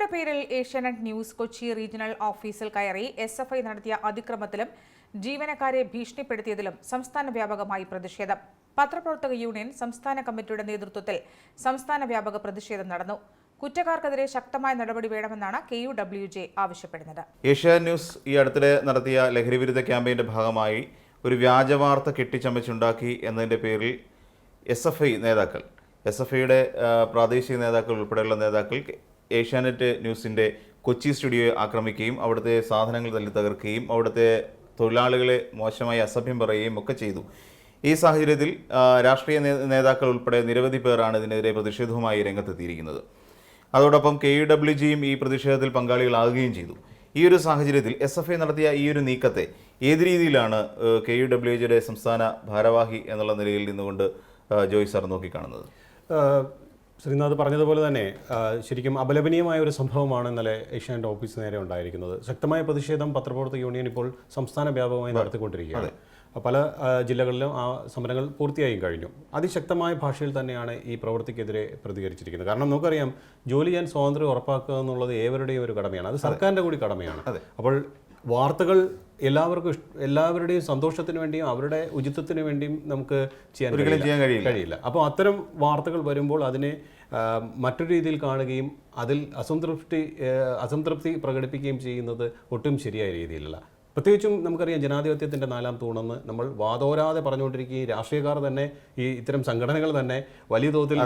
പരാതിയുടെ പേരിൽ Asianet news Kochi regional ഓഫീസിൽ കയറി എസ് എഫ് ഐ നടത്തിയ അതിക്രമത്തിലും ജീവനക്കാരെ ഭീഷണിപ്പെടുത്തിയതിലും സംസ്ഥാന വ്യാപകമായി പ്രതിഷേധം. പത്രപ്രവർത്തക യൂണിയൻ സംസ്ഥാന കമ്മിറ്റിയുടെ നേതൃത്വത്തിൽ സംസ്ഥാന വ്യാപക പ്രതിഷേധം നടന്നു. കുറ്റക്കാർക്കെതിരെ ശക്തമായ നടപടി വേണമെന്നാണ് കെ യു ഡബ്ല്യു ജെ ആവശ്യപ്പെടുന്നത്. ഏഷ്യ ന്യൂസ് ഈ അടുത്തിടെ നടത്തിയ ലഹരിവിരുദ്ധ ക്യാമ്പയിന്റെ ഭാഗമായി ഒരു വ്യാജവാർത്ത കെട്ടിച്ചമച്ചുണ്ടാക്കി എന്നതിന്റെ പേരിൽ എസ് എഫ് ഐ നേതാക്കൾ എസ് എഫ് ഐയുടെ പ്രാദേശിക നേതാക്കൾ ഉൾപ്പെടെയുള്ള നേതാക്കൾ ഏഷ്യാനെറ്റ് ന്യൂസിന്റെ കൊച്ചി സ്റ്റുഡിയോയെ ആക്രമിക്കുകയും അവിടുത്തെ സാധനങ്ങൾ തല്ലി തകർക്കുകയും അവിടുത്തെ തൊഴിലാളികളെ മോശമായി അസഭ്യം പറയുകയും ഒക്കെ ചെയ്തു. ഈ സാഹചര്യത്തിൽ രാഷ്ട്രീയ നേതാക്കൾ ഉൾപ്പെടെ നിരവധി പേരാണ് ഇതിനെതിരെ പ്രതിഷേധവുമായി രംഗത്തെത്തിയിരിക്കുന്നത്. അതോടൊപ്പം കെ യു ഡബ്ല്യു ജിയും ഈ പ്രതിഷേധത്തിൽ പങ്കാളികളാകുകയും ചെയ്തു. ഈ ഒരു സാഹചര്യത്തിൽ എസ് എഫ് ഐ നടത്തിയ ഈ ഒരു നീക്കത്തെ ഏത് രീതിയിലാണ് കെ യു ഡബ്ല്യു ജിയുടെ സംസ്ഥാന ഭാരവാഹി എന്നുള്ള നിലയിൽ നിന്നുകൊണ്ട് ജോയ് സാർ നോക്കിക്കാണുന്നത്? ശ്രീനാഥ് പറഞ്ഞതുപോലെ തന്നെ ശരിക്കും അപലപനീയമായ ഒരു സംഭവമാണ് ഇന്നലെ ഏഷ്യാനെറ്റ് ഓഫീസ് നേരെ ഉണ്ടായിരിക്കുന്നത്. ശക്തമായ പ്രതിഷേധം പത്രപ്രവർത്തക യൂണിയൻ ഇപ്പോൾ സംസ്ഥാന വ്യാപകമായി നടത്തിക്കൊണ്ടിരിക്കുകയാണ്. പല ജില്ലകളിലും ആ സമരങ്ങൾ പൂർത്തിയായും കഴിഞ്ഞു. അതിശക്തമായ ഭാഷയിൽ തന്നെയാണ് ഈ പ്രവൃത്തിക്കെതിരെ പ്രതികരിച്ചിരിക്കുന്നത്. കാരണം നമുക്കറിയാം ജോലി ചെയ്യാൻ സ്വാതന്ത്ര്യം ഉറപ്പാക്കുക എന്നുള്ളത് ഏവരുടെയും ഒരു കടമയാണ്. അത് സർക്കാരിന്റെ കൂടി കടമയാണ്. അപ്പോൾ വാർത്തകൾ എല്ലാവർക്കും എല്ലാവരുടെയും സന്തോഷത്തിന് വേണ്ടിയും അവരുടെ ഉചിതത്തിന് വേണ്ടിയും നമുക്ക് ചെയ്യാൻ. ചെയ്യാൻ കഴിയില്ല. അപ്പോൾ അത്തരം വാർത്തകൾ വരുമ്പോൾ അതിനെ മറ്റൊരു രീതിയിൽ കാണുകയും അതിൽ അസംതൃപ്തി അസംതൃപ്തി പ്രകടിപ്പിക്കുകയും ചെയ്യുന്നത് ഒട്ടും ശരിയായ രീതിയിലല്ല പ്രത്യേകിച്ചും നമുക്കറിയാം ജനാധിപത്യത്തിന്റെ നാലാം തൂണെന്ന് നമ്മൾ വാതോരാതെ പറഞ്ഞുകൊണ്ടിരിക്കുകയും രാഷ്ട്രീയക്കാർ തന്നെ ഈ ഇത്തരം സംഘടനകൾ തന്നെ വലിയ തോതിൽ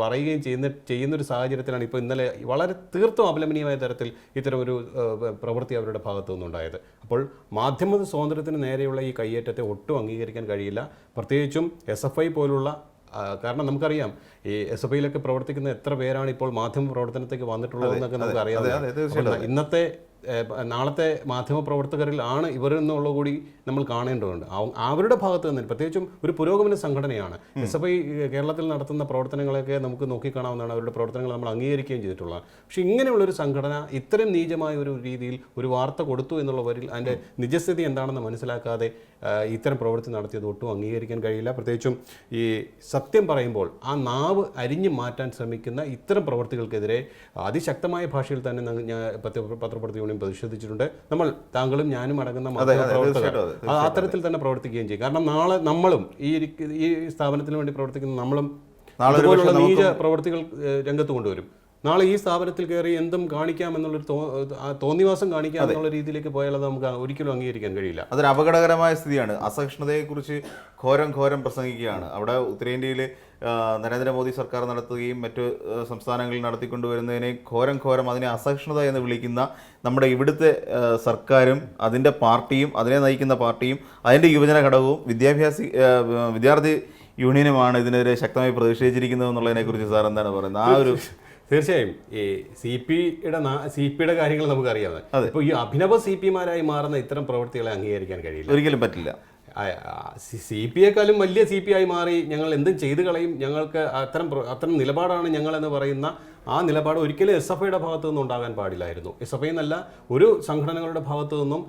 പറയുകയും ചെയ്യുന്ന ചെയ്യുന്നൊരു സാഹചര്യത്തിലാണ് ഇപ്പോൾ ഇന്നലെ വളരെ തീർത്തും അപലപനീയമായ തരത്തിൽ ഇത്തരം ഒരു പ്രവൃത്തി അവരുടെ ഭാഗത്തു നിന്നുണ്ടായത്. അപ്പോൾ മാധ്യമ സ്വാതന്ത്ര്യത്തിന് നേരെയുള്ള ഈ കയ്യേറ്റത്തെ ഒട്ടും അംഗീകരിക്കാൻ കഴിയില്ല. പ്രത്യേകിച്ചും എസ് എഫ് ഐ പോലുള്ള കാരണം നമുക്കറിയാം ഈ എസ് എഫ് ഐയിലൊക്കെ പ്രവർത്തിക്കുന്ന എത്ര പേരാണ് ഇപ്പോൾ മാധ്യമ പ്രവർത്തനത്തേക്ക് വന്നിട്ടുള്ളതെന്നൊക്കെ നമുക്ക് അറിയാം ഇന്നത്തെ നാളത്തെ മാധ്യമ പ്രവർത്തകരിൽ ആണ് ഇവർ എന്നുള്ള കൂടി നമ്മൾ കാണേണ്ടതുണ്ട്. അവരുടെ ഭാഗത്ത് നിന്ന് പ്രത്യേകിച്ചും ഒരു പുരോഗമന സംഘടനയാണ്. എസ് എഫ് ഐ കേരളത്തിൽ നടത്തുന്ന പ്രവർത്തനങ്ങളൊക്കെ നമുക്ക് നോക്കിക്കാണാവുന്നതാണ്. അവരുടെ പ്രവർത്തനങ്ങൾ നമ്മൾ അംഗീകരിക്കുകയും ചെയ്തിട്ടുള്ളത് പക്ഷേ ഇങ്ങനെയുള്ളൊരു സംഘടന ഇത്തരം നീചമായ ഒരു രീതിയിൽ ഒരു വാർത്ത കൊടുത്തു എന്നുള്ളവരിൽ അതിന്റെ നിജസ്ഥിതി എന്താണെന്ന് മനസ്സിലാക്കാതെ ഇത്തരം പ്രവൃത്തി നടത്തിയത് ഒട്ടും അംഗീകരിക്കാൻ കഴിയില്ല. പ്രത്യേകിച്ചും ഈ സത്യം പറയുമ്പോൾ ആ നാവ് അരിഞ്ഞു മാറ്റാൻ ശ്രമിക്കുന്ന ഇത്തരം പ്രവൃത്തികൾക്കെതിരെ അതിശക്തമായ ഭാഷയിൽ തന്നെ ഞങ്ങ- യൂണിയൻ പ്രതിഷേധിച്ചിട്ടുണ്ട്. നമ്മൾ താങ്കളും ഞാനും അടങ്ങുന്ന അത്തരത്തിൽ തന്നെ പ്രവർത്തിക്കുകയും ചെയ്യും. കാരണം നാളെ നമ്മളും ഈ ഈ സ്ഥാപനത്തിന് വേണ്ടി പ്രവർത്തിക്കുന്ന നമ്മളും നീച പ്രവർത്തികൾ രംഗത്ത് കൊണ്ടുവരും. നാളെ ഈ സ്ഥാപനത്തിൽ കയറി എന്തും കാണിക്കാം എന്നുള്ളൊരു തോന്നിവാസം കാണിക്കാം എന്നുള്ള രീതിയിലേക്ക് പോയാൽ അത് നമുക്ക് ഒരിക്കലും അംഗീകരിക്കാൻ കഴിയില്ല. അതൊരു അപകടകരമായ സ്ഥിതിയാണ്. അസഹിഷ്ണുതയെക്കുറിച്ച് ഘോരം ഘോരം പ്രസംഗിക്കുകയാണ്. അവിടെ ഉത്തരേന്ത്യയിൽ നരേന്ദ്രമോദി സർക്കാർ നടത്തുകയും മറ്റു സംസ്ഥാനങ്ങളിൽ നടത്തിക്കൊണ്ടുവരുന്നതിനെ ഘോരം ഘോരം അതിനെ അസഹിഷ്ണുത എന്ന് വിളിക്കുന്ന നമ്മുടെ ഇവിടുത്തെ സർക്കാരും അതിന്റെ പാർട്ടിയും അതിനെ നയിക്കുന്ന പാർട്ടിയും അതിന്റെ യുവജന ഘടകവും വിദ്യാഭ്യാസി വിദ്യാർത്ഥി യൂണിയനുമാണ് ഇതിനെതിരെ ശക്തമായി പ്രതിഷേധിച്ചിരിക്കുന്നത് എന്നുള്ളതിനെക്കുറിച്ച് സാർ എന്താണ് പറയുന്നത്? ആ ഒരു തീർച്ചയായും. ഈ സി പിയുടെ സി പിയുടെ കാര്യങ്ങൾ നമുക്കറിയാം. ഇപ്പോൾ ഈ അഭിനവ സി പിമാരായി മാറുന്ന ഇത്തരം പ്രവൃത്തികളെ അംഗീകരിക്കാൻ കഴിയില്ല. ഒരിക്കലും പറ്റില്ല. സി പി ഐക്കാളും വലിയ സി പി ആയി മാറി ഞങ്ങൾ എന്തും ചെയ്തു കളയും. ഞങ്ങൾക്ക് അത്തരം അത്തരം നിലപാടാണ് ഞങ്ങൾ എന്ന് പറയുന്ന ആ നിലപാട് ഒരിക്കലും എസ് എഫ് ഐയുടെ ഭാഗത്തു നിന്നും ഉണ്ടാകാൻ പാടില്ലായിരുന്നു. എസ് എഫ് ഐ എന്നല്ല ഒരു സംഘടനകളുടെ ഭാഗത്തു നിന്നും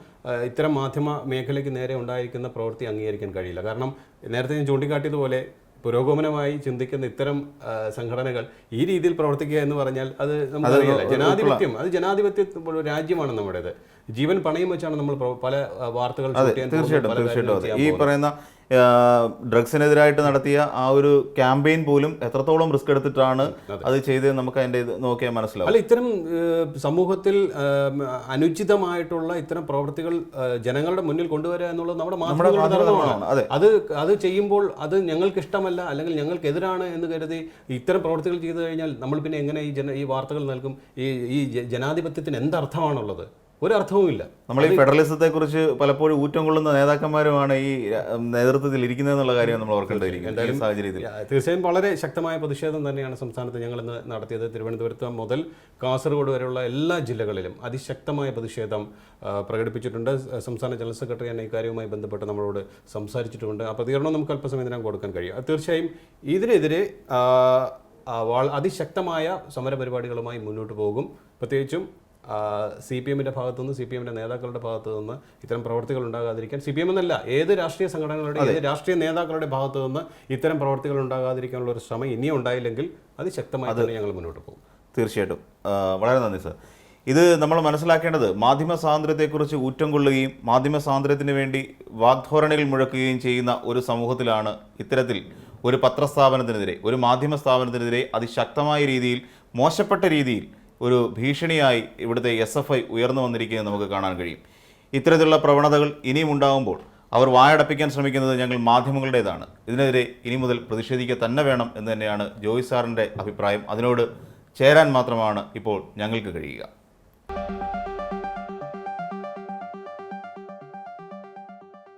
ഇത്തരം മാധ്യമ മേഖലയ്ക്ക് നേരെ ഉണ്ടായിരിക്കുന്ന പ്രവൃത്തി അംഗീകരിക്കാൻ കഴിയില്ല. കാരണം നേരത്തെ ഞാൻ ചൂണ്ടിക്കാട്ടിയതുപോലെ പുരോഗമനമായി ചിന്തിക്കുന്ന ഇത്തരം സംഘടനകൾ ഈ രീതിയിൽ പ്രവർത്തിക്കുക എന്ന് പറഞ്ഞാൽ അത് നമുക്കറിയില്ല. ജനാധിപത്യം അത് ജനാധിപത്യ രാജ്യമാണ് നമ്മുടേത്. ജീവൻ പണയം വെച്ചാണ് നമ്മൾ പല വാർത്തകൾ തീർച്ചയായിട്ടും തീർച്ചയായിട്ടും ഈ പറയുന്ന ഡ്രഗ്സിനെതിരായിട്ട് നടത്തിയ ആ ഒരു ക്യാമ്പയിൻ പോലും എത്രത്തോളം റിസ്ക് എടുത്തിട്ടാണ് അത്. ചെയ്തത് നമുക്ക് അതിന്റെ ഇത് നോക്കിയാൽ മനസ്സിലാവും. അല്ല ഇത്തരം സമൂഹത്തിൽ അനുചിതമായിട്ടുള്ള ഇത്തരം പ്രവർത്തികൾ ജനങ്ങളുടെ മുന്നിൽ കൊണ്ടുവരിക എന്നുള്ളത് നമ്മുടെ. അതെ. അത് ചെയ്യുമ്പോൾ അത് ഞങ്ങൾക്ക് ഇഷ്ടമല്ല അല്ലെങ്കിൽ ഞങ്ങൾക്ക് എതിരാണ് എന്ന് കരുതി ഇത്തരം പ്രവർത്തികൾ ചെയ്തു കഴിഞ്ഞാൽ നമ്മൾ പിന്നെ എങ്ങനെ ഈ ജന ഈ വാർത്തകൾ നൽകും? ഈ ഈ ജനാധിപത്യത്തിന് എന്തർത്ഥമാണുള്ളത് ഒരർത്ഥവുമില്ല നമ്മൾ ഈ ഫെഡറലിസത്തെ കുറിച്ച് പലപ്പോഴും ഊറ്റം കൊള്ളുന്ന നേതാക്കന്മാരുമാണ് ഈ നേതൃത്വത്തിൽ ഇരിക്കുന്നത് എന്നുള്ള കാര്യം നമ്മൾ ഓർക്കേണ്ടിയിരിക്കുന്നത് സാഹചര്യത്തിൽ. തീർച്ചയായും വളരെ ശക്തമായ പ്രതിഷേധം തന്നെയാണ് സംസ്ഥാനത്ത് ഞങ്ങൾ ഇന്ന് നടത്തിയത്. തിരുവനന്തപുരത്ത് മുതൽ കാസർഗോഡ് വരെയുള്ള എല്ലാ ജില്ലകളിലും അതിശക്തമായ പ്രതിഷേധം പ്രകടിപ്പിച്ചിട്ടുണ്ട്. സംസ്ഥാന ജനറൽ സെക്രട്ടറി തന്നെ ഇക്കാര്യവുമായി ബന്ധപ്പെട്ട് നമ്മളോട് സംസാരിച്ചിട്ടുണ്ട്. ആ പ്രതികരണം നമുക്ക് അല്പസമയം ഇതിനകം കൊടുക്കാൻ കഴിയും. തീർച്ചയായും ഇതിനെതിരെ അതിശക്തമായ സമരപരിപാടികളുമായി മുന്നോട്ട് പോകും. പ്രത്യേകിച്ചും സി പി എമ്മിന്റെ ഭാഗത്തുനിന്ന് സി പി എമ്മിന്റെ നേതാക്കളുടെ ഭാഗത്തു നിന്ന് ഇത്തരം പ്രവർത്തികൾ ഉണ്ടാകാതിരിക്കാൻ സി പി എം എന്നല്ല ഏത് രാഷ്ട്രീയ സംഘടനകളുടെ ഏത് രാഷ്ട്രീയ നേതാക്കളുടെ ഭാഗത്തു നിന്ന് ഇത്തരം പ്രവർത്തികൾ ഉണ്ടാകാതിരിക്കാനുള്ള ഒരു ശ്രമം ഇനിയും ഉണ്ടായില്ലെങ്കിൽ അത്. ശക്തമായി തന്നെ ഞങ്ങൾ മുന്നോട്ട് പോകും. തീർച്ചയായിട്ടും. വളരെ നന്ദി സർ. ഇത് നമ്മൾ മനസ്സിലാക്കേണ്ടത് മാധ്യമ സ്വാതന്ത്ര്യത്തെക്കുറിച്ച് ഊറ്റം കൊള്ളുകയും മാധ്യമ സ്വാതന്ത്ര്യത്തിന് വേണ്ടി വാഗ്ധോരണികൾ മുഴക്കുകയും ചെയ്യുന്ന ഒരു സമൂഹത്തിലാണ് ഇത്തരത്തിൽ ഒരു പത്രസ്ഥാപനത്തിനെതിരെ ഒരു മാധ്യമ സ്ഥാപനത്തിനെതിരെ അതിശക്തമായ രീതിയിൽ മോശപ്പെട്ട രീതിയിൽ ഒരു ഭീഷണിയായി ഇവിടുത്തെ എസ് എഫ് ഐ ഉയർന്നു വന്നിരിക്കുന്നത് നമുക്ക് കാണാൻ കഴിയും. ഇത്തരത്തിലുള്ള പ്രവണതകൾ ഇനിയും ഉണ്ടാകുമ്പോൾ അവർ വായടപ്പിക്കാൻ ശ്രമിക്കുന്നത് ഞങ്ങൾ മാധ്യമങ്ങളുടേതാണ്. ഇതിനെതിരെ ഇനി മുതൽ പ്രതിഷേധിക്കുക തന്നെ വേണം എന്ന് തന്നെയാണ് ജോയി സാറിന്റെ അഭിപ്രായം. അതിനോട് ചേരാൻ മാത്രമാണ് ഇപ്പോൾ ഞങ്ങൾക്ക് കഴിയുക.